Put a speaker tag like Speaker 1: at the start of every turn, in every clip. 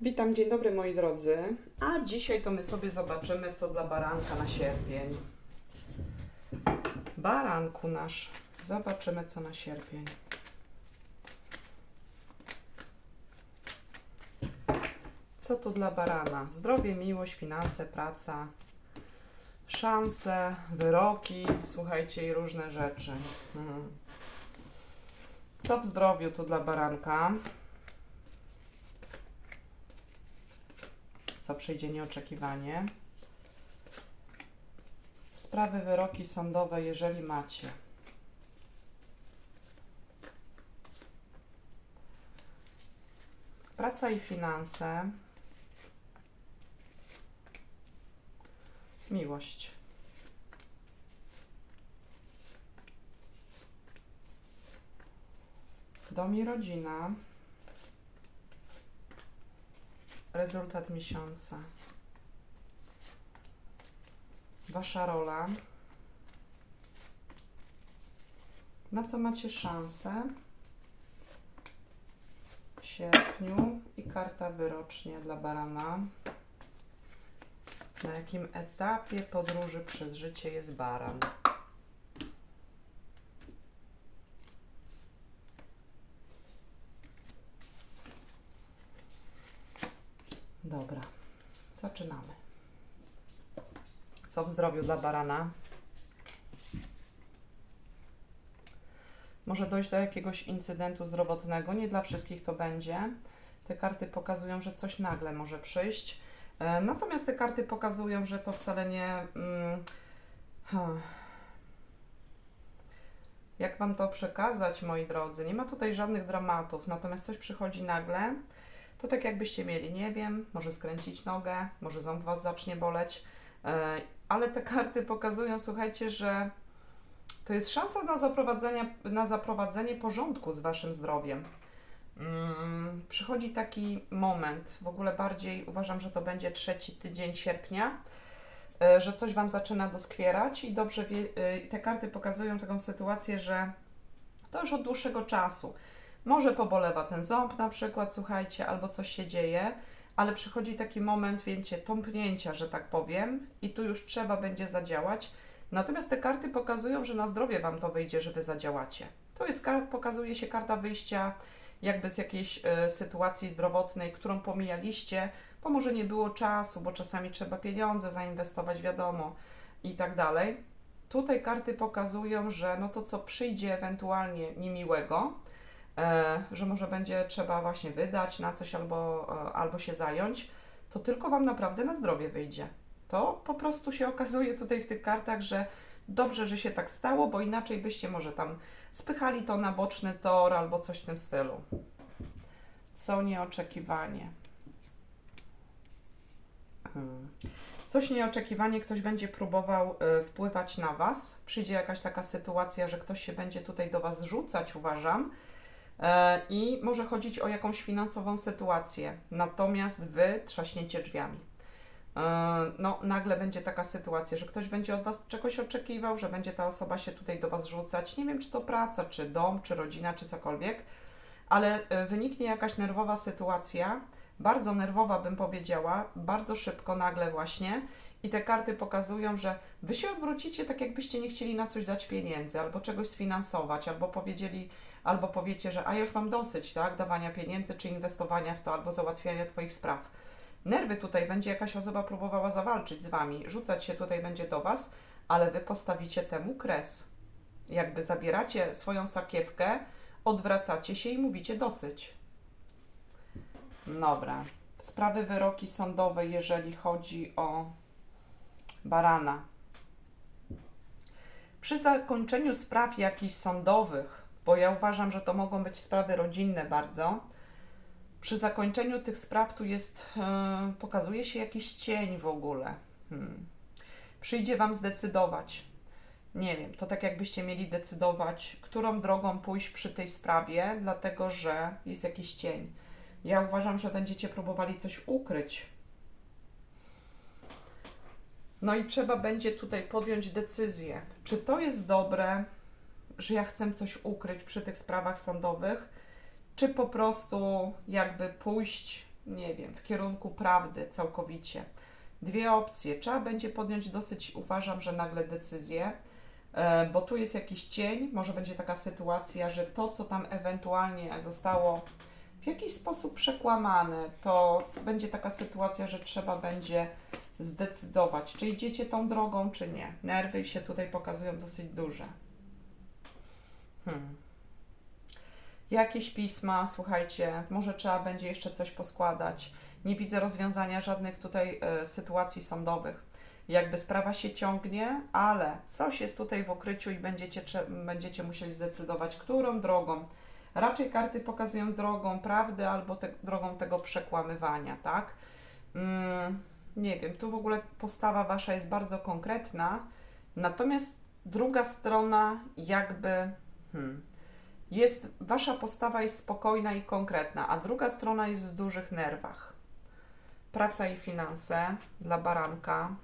Speaker 1: Witam, dzień dobry moi drodzy. A dzisiaj to my sobie zobaczymy, co dla baranka na sierpień. Baranku nasz. Zobaczymy, co na sierpień. Co tu dla barana? Zdrowie, miłość, finanse, praca, szanse, wyroki, słuchajcie, i różne rzeczy. Mhm. Co w zdrowiu tu dla baranka? Co przyjdzie nieoczekiwanie. Sprawy, wyroki sądowe, jeżeli macie. Praca i finanse. Miłość. Dom i rodzina. Rezultat miesiąca. Wasza rola. Na co macie szansę? W sierpniu i karta wyrocznie dla barana. Na jakim etapie podróży przez życie jest baran? Dobra, zaczynamy. Co w zdrowiu dla barana? Może dojść do jakiegoś incydentu zdrowotnego. Nie dla wszystkich to będzie. Te karty pokazują, że coś nagle może przyjść. E, Natomiast te karty pokazują, że to wcale nie. Mm. Jak Wam to przekazać, moi drodzy? Nie ma tutaj żadnych dramatów, natomiast coś przychodzi nagle to tak jakbyście mieli, nie wiem, może skręcić nogę, może ząb Was zacznie boleć, e, ale te karty pokazują, słuchajcie, że to jest szansa na zaprowadzenie, na zaprowadzenie porządku z Waszym zdrowiem. Mm, przychodzi taki moment, w ogóle bardziej uważam, że to będzie trzeci tydzień sierpnia, e, że coś Wam zaczyna doskwierać i dobrze wie, e, te karty pokazują taką sytuację, że to już od dłuższego czasu. Może pobolewa ten ząb na przykład, słuchajcie, albo coś się dzieje, ale przychodzi taki moment, wiecie, tąpnięcia, że tak powiem, i tu już trzeba będzie zadziałać. Natomiast te karty pokazują, że na zdrowie Wam to wyjdzie, że Wy zadziałacie. To jest, pokazuje się karta wyjścia jakby z jakiejś e, sytuacji zdrowotnej, którą pomijaliście, bo może nie było czasu, bo czasami trzeba pieniądze zainwestować, wiadomo, i tak dalej. Tutaj karty pokazują, że no to, co przyjdzie ewentualnie niemiłego, że może będzie trzeba właśnie wydać na coś albo, e, albo się zająć, to tylko Wam naprawdę na zdrowie wyjdzie. To po prostu się okazuje tutaj w tych kartach, że dobrze, że się tak stało, bo inaczej byście może tam spychali to na boczny tor albo coś w tym stylu. Co nieoczekiwanie. Hmm. Coś nieoczekiwanie, ktoś będzie próbował y, wpływać na Was. Przyjdzie jakaś taka sytuacja, że ktoś się będzie tutaj do Was rzucać, uważam. E, I może chodzić o jakąś finansową sytuację, natomiast wy trzaśniecie drzwiami. E, No, nagle będzie taka sytuacja, że ktoś będzie od Was czegoś oczekiwał, że będzie ta osoba się tutaj do Was rzucać. Nie wiem, czy to praca, czy dom, czy rodzina, czy cokolwiek, ale e, wyniknie jakaś nerwowa sytuacja, bardzo nerwowa bym powiedziała, bardzo szybko, nagle właśnie. I te karty pokazują, że wy się odwrócicie tak, jakbyście nie chcieli na coś dać pieniędzy, albo czegoś sfinansować, albo powiedzieli, albo powiecie, że a ja już mam dosyć, tak, dawania pieniędzy, czy inwestowania w to, albo załatwiania Twoich spraw. Nerwy tutaj będzie jakaś osoba próbowała zawalczyć z Wami, rzucać się tutaj będzie do Was, ale Wy postawicie temu kres. Jakby zabieracie swoją sakiewkę, odwracacie się i mówicie dosyć. Dobra. Sprawy wyroki sądowe, jeżeli chodzi o barana. Przy zakończeniu spraw jakichś sądowych, bo ja uważam, że to mogą być sprawy rodzinne bardzo, przy zakończeniu tych spraw tu jest, e, pokazuje się jakiś cień w ogóle. Hmm. Przyjdzie Wam zdecydować. Nie wiem, to tak jakbyście mieli decydować, którą drogą pójść przy tej sprawie, dlatego że jest jakiś cień. Ja uważam, że będziecie próbowali coś ukryć. No i trzeba będzie tutaj podjąć decyzję, czy to jest dobre, że ja chcę coś ukryć przy tych sprawach sądowych, czy po prostu jakby pójść nie wiem, w kierunku prawdy całkowicie. Dwie opcje. Trzeba będzie podjąć dosyć, uważam, że nagle decyzję, e, bo tu jest jakiś cień. Może będzie taka sytuacja, że to, co tam ewentualnie zostało w jakiś sposób przekłamane, to będzie taka sytuacja, że trzeba będzie zdecydować, czy idziecie tą drogą, czy nie. Nerwy się tutaj pokazują dosyć duże. Hmm. Jakieś pisma, słuchajcie, może trzeba będzie jeszcze coś poskładać. Nie widzę rozwiązania żadnych tutaj e, sytuacji sądowych. Jakby sprawa się ciągnie, ale coś jest tutaj w ukryciu i będziecie, będziecie musieli zdecydować, którą drogą. Raczej karty pokazują drogą prawdy albo te, drogą tego przekłamywania, tak? Mm, nie wiem, tu w ogóle postawa wasza jest bardzo konkretna, natomiast druga strona jakby hmm, jest, wasza postawa jest spokojna i konkretna, a druga strona jest w dużych nerwach. Praca i finanse dla baranka.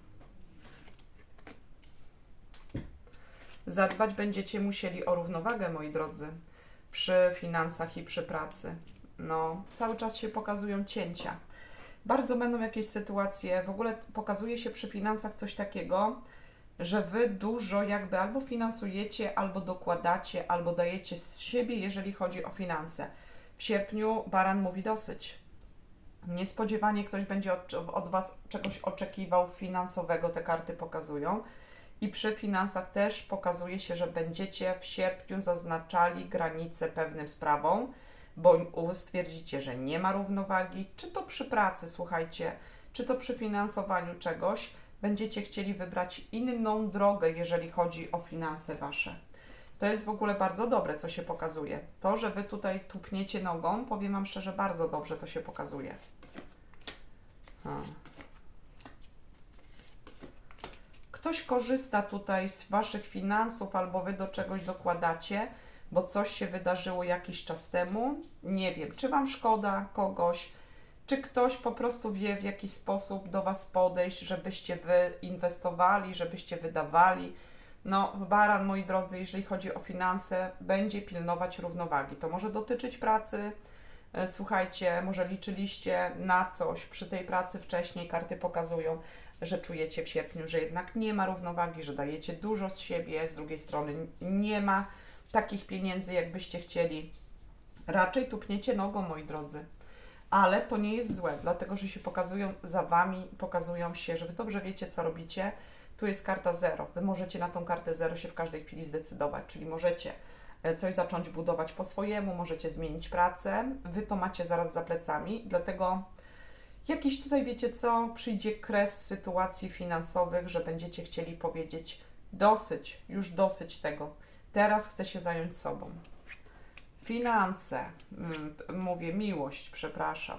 Speaker 1: Zadbać będziecie musieli o równowagę, moi drodzy, przy finansach i przy pracy. No, cały czas się pokazują cięcia. Bardzo będą jakieś sytuacje, w ogóle pokazuje się przy finansach coś takiego, że wy dużo jakby albo finansujecie, albo dokładacie, albo dajecie z siebie, jeżeli chodzi o finanse. W sierpniu baran mówi dosyć. Niespodziewanie ktoś będzie od, od Was czegoś oczekiwał finansowego, te karty pokazują. I przy finansach też pokazuje się, że będziecie w sierpniu zaznaczali granice pewnym sprawom, bo stwierdzicie, że nie ma równowagi, czy to przy pracy, słuchajcie, czy to przy finansowaniu czegoś, będziecie chcieli wybrać inną drogę, jeżeli chodzi o finanse Wasze. To jest w ogóle bardzo dobre, co się pokazuje. To, że Wy tutaj tupniecie nogą, powiem Wam szczerze, bardzo dobrze to się pokazuje. Hmm. Ktoś korzysta tutaj z Waszych finansów, albo Wy do czegoś dokładacie, bo coś się wydarzyło jakiś czas temu. Nie wiem, czy Wam szkoda kogoś, czy ktoś po prostu wie, w jaki sposób do Was podejść, żebyście Wy inwestowali, żebyście wydawali. No, w baran, moi drodzy, jeżeli chodzi o finanse, będzie pilnować równowagi. To może dotyczyć pracy. E, Słuchajcie, może liczyliście na coś przy tej pracy wcześniej, karty pokazują, że czujecie w sierpniu, że jednak nie ma równowagi, że dajecie dużo z siebie, z drugiej strony nie ma takich pieniędzy, jakbyście chcieli. Raczej tupniecie nogą, moi drodzy. Ale to nie jest złe, dlatego że się pokazują za wami, pokazują się, że wy dobrze wiecie, co robicie. Tu jest karta zero. Wy możecie na tą kartę zero się w każdej chwili zdecydować, czyli możecie e, coś zacząć budować po swojemu, możecie zmienić pracę. Wy to macie zaraz za plecami, dlatego jakiś tutaj, wiecie co, przyjdzie kres sytuacji finansowych, że będziecie chcieli powiedzieć dosyć, już dosyć tego. Teraz chcę się zająć sobą. Finanse, mm, mówię miłość, przepraszam.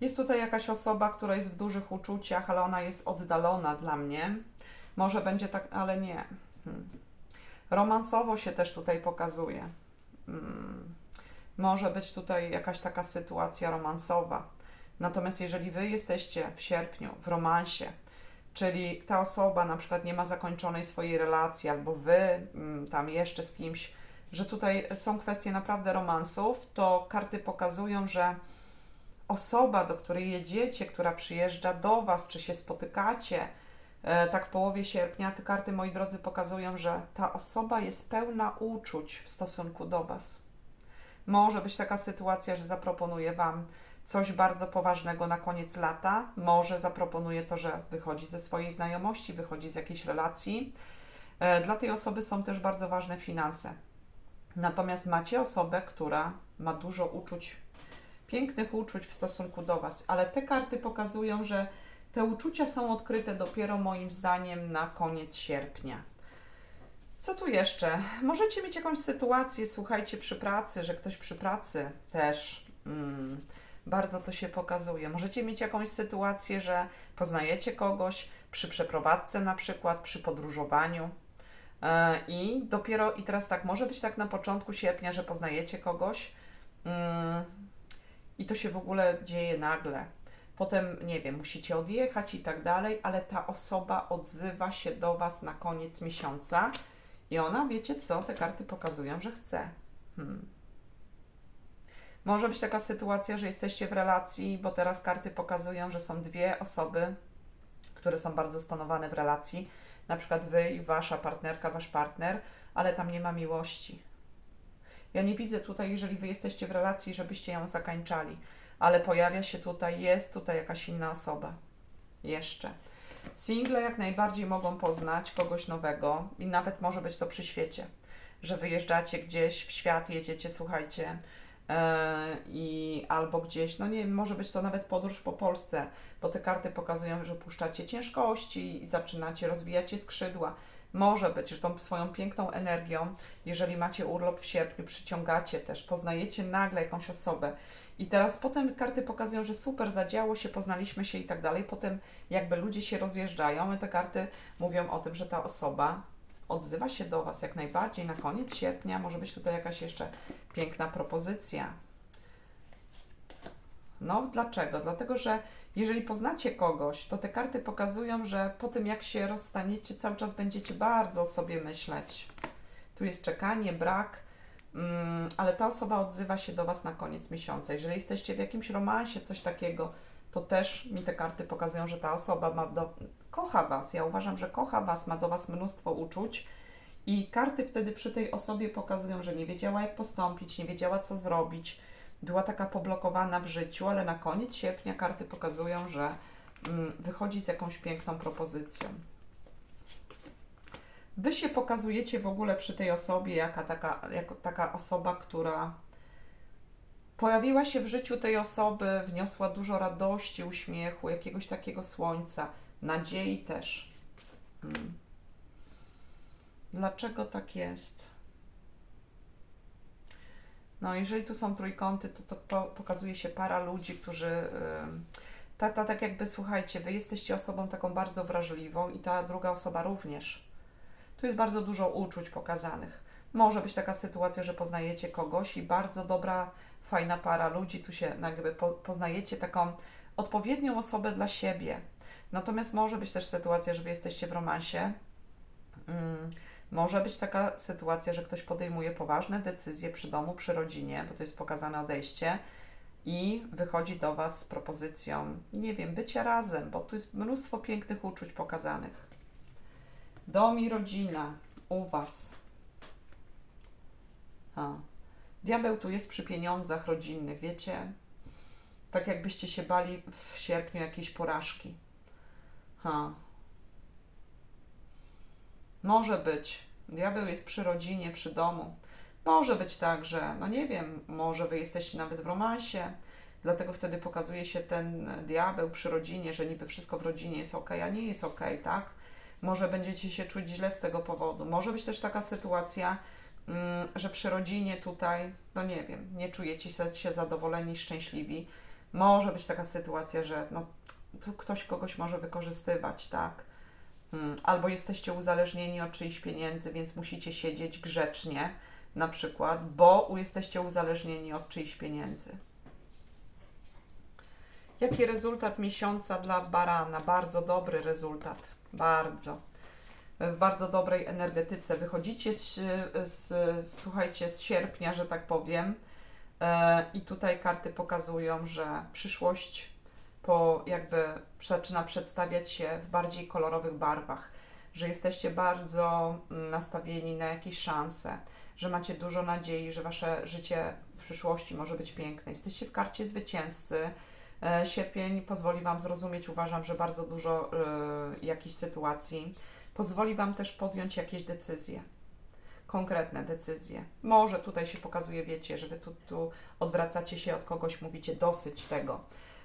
Speaker 1: Jest tutaj jakaś osoba, która jest w dużych uczuciach, ale ona jest oddalona dla mnie. Może będzie tak, ale nie. Hmm. Romansowo się też tutaj pokazuje. Hmm. Może być tutaj jakaś taka sytuacja romansowa. Natomiast jeżeli Wy jesteście w sierpniu w romansie, czyli ta osoba na przykład nie ma zakończonej swojej relacji, albo Wy mm, tam jeszcze z kimś, że tutaj są kwestie naprawdę romansów, to karty pokazują, że osoba, do której jedziecie, która przyjeżdża do Was, czy się spotykacie, e, tak w połowie sierpnia, te karty, moi drodzy, pokazują, że ta osoba jest pełna uczuć w stosunku do Was. Może być taka sytuacja, że zaproponuje Wam coś bardzo poważnego na koniec lata. Może zaproponuje to, że wychodzi ze swojej znajomości, wychodzi z jakiejś relacji. E, Dla tej osoby są też bardzo ważne finanse. Natomiast macie osobę, która ma dużo uczuć, pięknych uczuć w stosunku do Was, ale te karty pokazują, że te uczucia są odkryte dopiero moim zdaniem na koniec sierpnia. Co tu jeszcze? Możecie mieć jakąś sytuację, słuchajcie, przy pracy, że ktoś przy pracy też mm, bardzo to się pokazuje. Możecie mieć jakąś sytuację, że poznajecie kogoś przy przeprowadzce, na przykład przy podróżowaniu. E, I dopiero, i teraz tak, może być tak na początku sierpnia, że poznajecie kogoś mm, i to się w ogóle dzieje nagle. Potem, nie wiem, musicie odjechać i tak dalej, ale ta osoba odzywa się do Was na koniec miesiąca i ona, wiecie co, te karty pokazują, że chce. Hmm. Może być taka sytuacja, że jesteście w relacji, bo teraz karty pokazują, że są dwie osoby, które są bardzo stanowane w relacji. Na przykład wy i wasza partnerka, wasz partner, ale tam nie ma miłości. Ja nie widzę tutaj, jeżeli wy jesteście w relacji, żebyście ją zakańczali, ale pojawia się tutaj, jest tutaj jakaś inna osoba. Jeszcze. Single jak najbardziej mogą poznać kogoś nowego i nawet może być to przy świecie, że wyjeżdżacie gdzieś w świat, jedziecie, słuchajcie, i albo gdzieś, no nie może być to nawet podróż po Polsce, bo te karty pokazują, że puszczacie ciężkości i zaczynacie, rozwijacie skrzydła. Może być, że tą swoją piękną energią, jeżeli macie urlop w sierpniu, przyciągacie też, poznajecie nagle jakąś osobę. I teraz potem karty pokazują, że super, zadziało się, poznaliśmy się i tak dalej. Potem jakby ludzie się rozjeżdżają i te karty mówią o tym, że ta osoba odzywa się do Was jak najbardziej. Na koniec sierpnia może być tutaj jakaś jeszcze piękna propozycja. No, dlaczego? Dlatego, że jeżeli poznacie kogoś, to te karty pokazują, że po tym jak się rozstaniecie, cały czas będziecie bardzo o sobie myśleć. Tu jest czekanie, brak, mm, ale ta osoba odzywa się do Was na koniec miesiąca. Jeżeli jesteście w jakimś romansie, coś takiego, to też mi te karty pokazują, że ta osoba ma do, kocha Was. Ja uważam, że kocha Was, ma do Was mnóstwo uczuć. I karty wtedy przy tej osobie pokazują, że nie wiedziała jak postąpić, nie wiedziała co zrobić, była taka poblokowana w życiu, ale na koniec sierpnia karty pokazują, że mm, wychodzi z jakąś piękną propozycją. Wy się pokazujecie w ogóle przy tej osobie jaka taka, jako taka osoba, która pojawiła się w życiu tej osoby, wniosła dużo radości, uśmiechu, jakiegoś takiego słońca, nadziei też. Mm. Dlaczego tak jest? No, jeżeli tu są trójkąty, to, to, to pokazuje się para ludzi, którzy. Yy, ta, ta, tak jakby, słuchajcie, wy jesteście osobą taką bardzo wrażliwą i ta druga osoba również. Tu jest bardzo dużo uczuć pokazanych. Może być taka sytuacja, że poznajecie kogoś i bardzo dobra, fajna para ludzi, tu się jakby po, poznajecie taką odpowiednią osobę dla siebie. Natomiast może być też sytuacja, że wy jesteście w romansie. Mm, może być taka sytuacja, że ktoś podejmuje poważne decyzje przy domu, przy rodzinie, bo to jest pokazane odejście i wychodzi do Was z propozycją, nie wiem, bycia razem, bo tu jest mnóstwo pięknych uczuć pokazanych. Dom i rodzina u Was. A. Diabeł tu jest przy pieniądzach rodzinnych, wiecie? Tak jakbyście się bali w sierpniu jakiejś porażki. Ha. Może być. Diabeł jest przy rodzinie, przy domu. Może być tak, że, no nie wiem, może wy jesteście nawet w romansie, dlatego wtedy pokazuje się ten diabeł przy rodzinie, że niby wszystko w rodzinie jest ok, a nie jest ok, tak? Może będziecie się czuć źle z tego powodu. Może być też taka sytuacja, że przy rodzinie tutaj, no nie wiem, nie czujecie się zadowoleni, szczęśliwi. Może być taka sytuacja, że no, ktoś kogoś może wykorzystywać, tak? Mm, albo jesteście uzależnieni od czyichś pieniędzy, więc musicie siedzieć grzecznie, na przykład, bo jesteście uzależnieni od czyichś pieniędzy. Jaki rezultat miesiąca dla barana? Bardzo dobry rezultat. Bardzo. W bardzo dobrej energetyce. Wychodzicie z, z, słuchajcie, z sierpnia, że tak powiem. E, I tutaj karty pokazują, że przyszłość po jakby zaczyna przedstawiać się w bardziej kolorowych barwach, że jesteście bardzo mm, nastawieni na jakieś szanse, że macie dużo nadziei, że wasze życie w przyszłości może być piękne. Jesteście w karcie zwycięzcy. E, sierpień pozwoli Wam zrozumieć, uważam, że bardzo dużo y, jakichś sytuacji. Pozwoli Wam też podjąć jakieś decyzje konkretne decyzje. Może tutaj się pokazuje, wiecie, że wy tu, tu odwracacie się od kogoś, mówicie dosyć tego.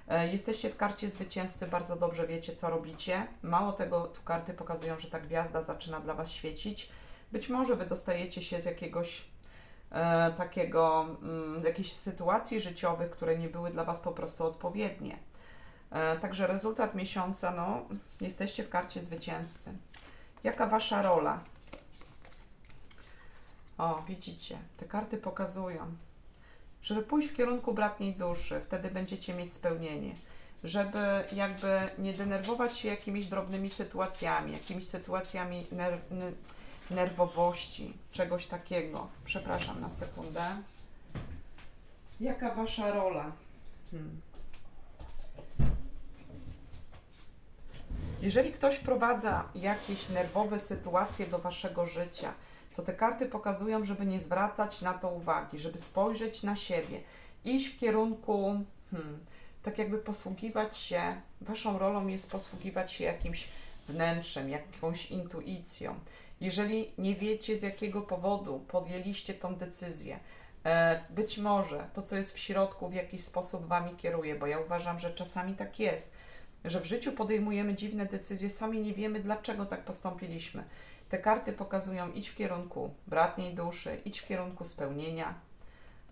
Speaker 1: E, jesteście w karcie zwycięzcy, bardzo dobrze wiecie, co robicie. Mało tego, tu karty pokazują, że ta gwiazda zaczyna dla Was świecić. Być może Wy dostajecie się z jakiegoś e, takiego, mm, jakichś sytuacji życiowych, które nie były dla Was po prostu odpowiednie. E, także rezultat miesiąca, no, jesteście w karcie zwycięzcy. Jaka Wasza rola? O, widzicie, te karty pokazują żeby pójść w kierunku bratniej duszy, wtedy będziecie mieć spełnienie. Żeby jakby nie denerwować się jakimiś drobnymi sytuacjami, jakimiś sytuacjami ner nerwowości, czegoś takiego. Przepraszam na sekundę. Jaka wasza rola? Hmm. Jeżeli ktoś wprowadza jakieś nerwowe sytuacje do waszego życia, to te karty pokazują, żeby nie zwracać na to uwagi, żeby spojrzeć na siebie, iść w kierunku, hmm, tak jakby posługiwać się, waszą rolą jest posługiwać się jakimś wnętrzem, jakąś intuicją. Jeżeli nie wiecie z jakiego powodu podjęliście tą decyzję, e, być może to, co jest w środku, w jakiś sposób wami kieruje, bo ja uważam, że czasami tak jest, że w życiu podejmujemy dziwne decyzje, sami nie wiemy, dlaczego tak postąpiliśmy. Te karty pokazują idź w kierunku bratniej duszy, idź w kierunku spełnienia,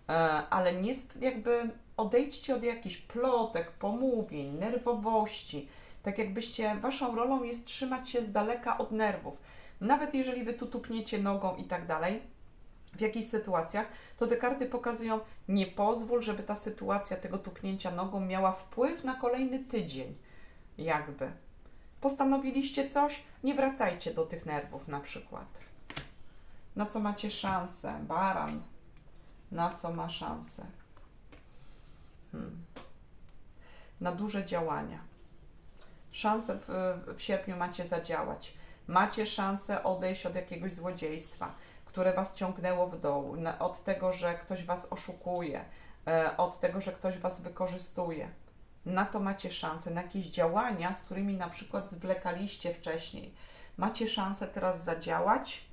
Speaker 1: e, ale nie jakby odejdźcie od jakichś plotek, pomówień, nerwowości. Tak jakbyście, waszą rolą jest trzymać się z daleka od nerwów. Nawet jeżeli wy tu tupniecie nogą i tak dalej, w jakichś sytuacjach, to te karty pokazują, nie pozwól, żeby ta sytuacja tego tupnięcia nogą miała wpływ na kolejny tydzień. Jakby. Postanowiliście coś, nie wracajcie do tych nerwów na przykład. Na co macie szansę? Baran. Na co ma szansę? Hmm. Na duże działania. Szansę w, w sierpniu macie zadziałać. Macie szansę odejść od jakiegoś złodziejstwa, które was ciągnęło w dół, od tego, że ktoś was oszukuje, e, od tego, że ktoś was wykorzystuje. Na to macie szansę, na jakieś działania, z którymi na przykład zwlekaliście wcześniej. Macie szansę teraz zadziałać,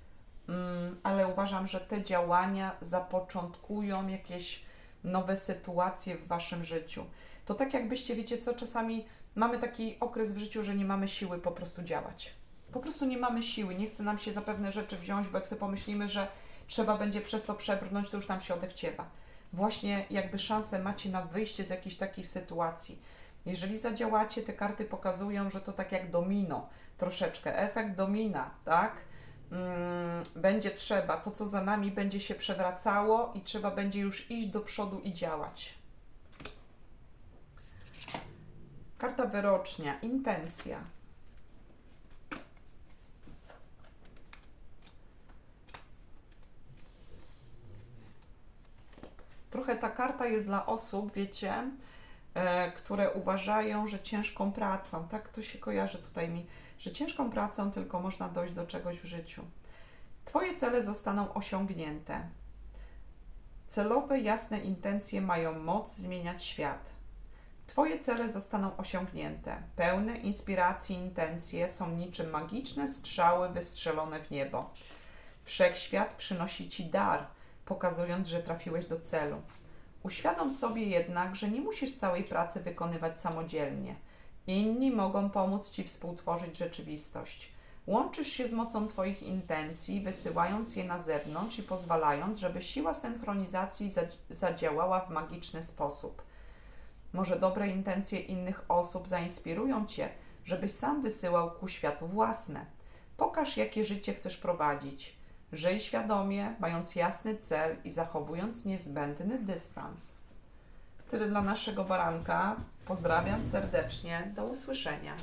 Speaker 1: mm, ale uważam, że te działania zapoczątkują jakieś nowe sytuacje w waszym życiu. To tak jakbyście, wiecie co, czasami mamy taki okres w życiu, że nie mamy siły po prostu działać. Po prostu nie mamy siły, nie chce nam się za pewne rzeczy wziąć, bo jak sobie pomyślimy, że trzeba będzie przez to przebrnąć, to już nam się odechciewa. Właśnie jakby szansę macie na wyjście z jakichś takich sytuacji. Jeżeli zadziałacie, te karty pokazują, że to tak jak domino, troszeczkę, efekt domina, tak? Mm, będzie trzeba, to co za nami będzie się przewracało i trzeba będzie już iść do przodu i działać. Karta wyrocznia, intencja. Trochę ta karta jest dla osób, wiecie, e, które uważają, że ciężką pracą, tak to się kojarzy tutaj mi, że ciężką pracą tylko można dojść do czegoś w życiu. Twoje cele zostaną osiągnięte. Celowe, jasne intencje mają moc zmieniać świat. Twoje cele zostaną osiągnięte. Pełne inspiracji intencje są niczym magiczne strzały wystrzelone w niebo. Wszechświat przynosi Ci dar, pokazując, że trafiłeś do celu. Uświadom sobie jednak, że nie musisz całej pracy wykonywać samodzielnie. Inni mogą pomóc Ci współtworzyć rzeczywistość. Łączysz się z mocą Twoich intencji, wysyłając je na zewnątrz i pozwalając, żeby siła synchronizacji zadz- zadziałała w magiczny sposób. Może dobre intencje innych osób zainspirują Cię, żebyś sam wysyłał ku światu własne. Pokaż, jakie życie chcesz prowadzić. Żyj świadomie, mając jasny cel i zachowując niezbędny dystans. Tyle dla naszego baranka. Pozdrawiam serdecznie. Do usłyszenia.